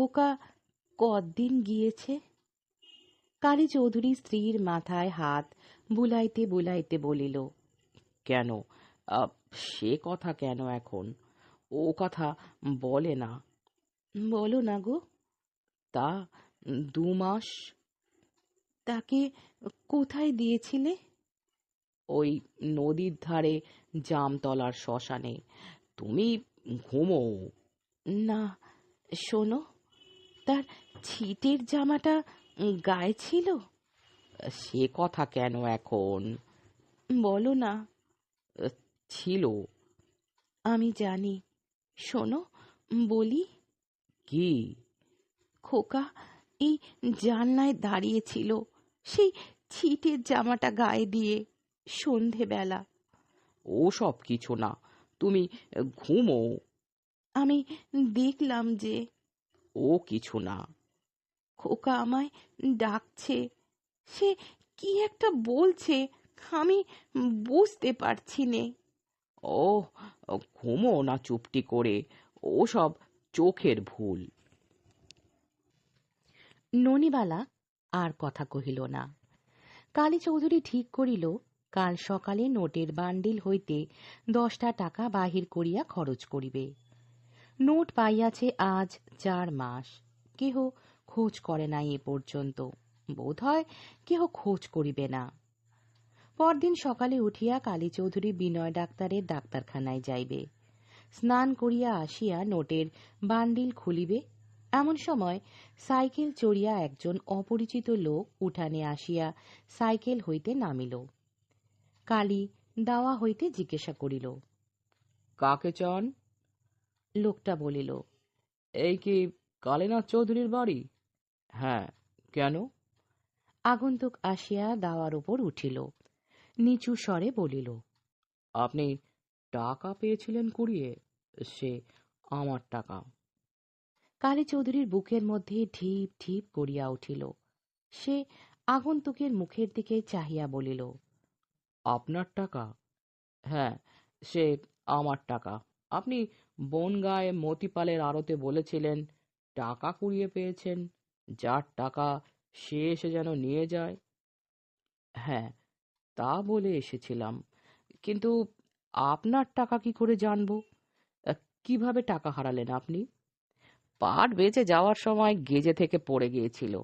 খোকা কদিন গিয়েছে? কালী চৌধুরী স্ত্রীর মাথায় হাত বুলাইতে বুলাইতে বলিল, কেন? সে কথা কেন এখন? ও কথা বলে না। বলো না গো। তা দু মাস? তাকে কোথায় দিয়েছিলে? ওই নদীর ধারে জামতলার শ্মশানে। তুমি ঘুমো। না, শোনো। তার ছিটের জামাটা গায়ে ছিল? সে কথা কেন এখন? বলো না। ছিল। আমি জানি। শোনো বলি। কি? খোকা এই জানলায় দাঁড়িয়েছিল সেই ছিটের জামাটা গায়ে দিয়ে সন্ধেবেলা। ও সব কিছু না। তুমি ঘুমো। আমি দেখলাম যে ও কিছু না। খোকা আমায় ডাকছে। সে কি একটা বলছে আমি বুঝতে পারছি নে। ও ঘুমো না চুপটি করে ও সব চোখের ভুল। ননিবালা আর কথা কহিল না। কালী চৌধুরী ঠিক করিল কাল সকালে নোটের বান্ডিল হইতে দশটা টাকা বাহির করিয়া খরচ করিবে। নোট পাইয়াছে আজ চার মাস। কেহ খোঁজ করে নাই এ পর্যন্ত। বোধ হয় কেহ খোঁজ করিবে না। পরদিন সকালে উঠিয়া কালী চৌধুরী বিনয় ডাক্তারের ডাক্তারখানায় যাইবে। স্নান করিয়া আসিয়া নোটের বান্ডিল খুলিবে। এমন সময় সাইকেল চড়িয়া একজন অপরিচিত লোক উঠানে আসিয়া সাইকেল হইতে নামিল। কালী দাওয়া হইতে জিজ্ঞাসা করিল কাকে চন? লোকটা বলিল এই কি কালীনাথ চৌধুরীর বাড়ি? হ্যাঁ কেন? আগন্তুক আসিয়া দাওয়ার উপর উঠিল। নিচু স্বরে বলিল আপনি টাকা পেয়েছিলেন কুড়িয়ে সে আমার টাকা। কালী চৌধুরীর বুকের মধ্যে ঢিপ ঢিপ করিয়া উঠিল। সে আগন্তুকের মুখের দিকে চাহিয়া বলিল আপনার টাকা? হ্যাঁ সে আমার টাকা। আপনি বনগায়ে মতিপালের আড়তে বলেছিলেন টাকা কুড়িয়ে পেয়েছেন যার টাকা সে এসে যেন নিয়ে যায়। হ্যাঁ তা বলে এসেছিলাম কিন্তু আপনার টাকা কি করে জানব? কীভাবে টাকা হারালেন আপনি? পাট বেঁচে যাওয়ার সময় গেজে থেকে পড়ে গিয়েছিল।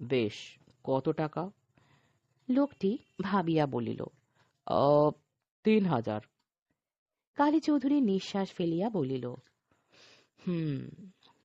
বেশ কত টাকা? লোকটি ভাবিয়া বলিল তিন হাজার। কালী চৌধুরী নিঃশ্বাস ফেলিয়া বলিল হুম